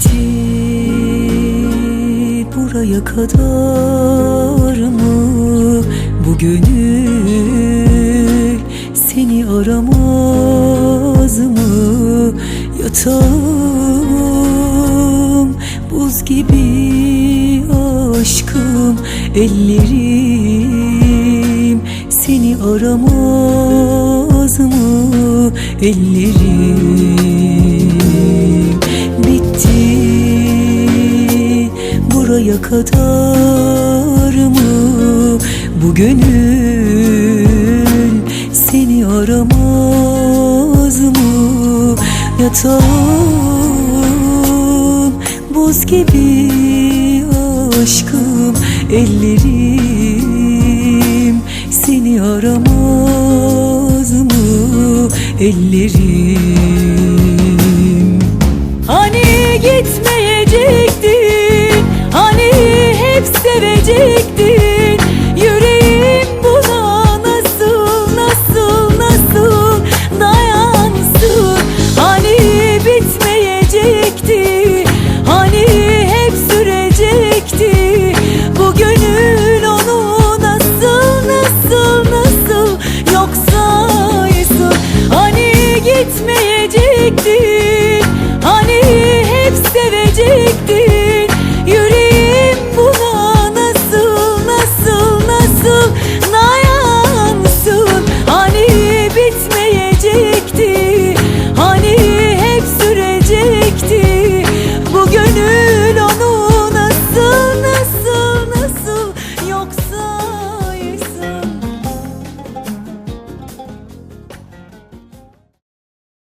Bitti buraya kadar mı? Bu gönül seni aramaz mı? Yatağım buz gibi aşkım ellerim seni aramaz mı? Ellerim buraya kadar mı bu gönül seni aramaz mı? Yatağım buz gibi aşkım ellerim seni aramaz mı? Ellerim gidecek gecikti.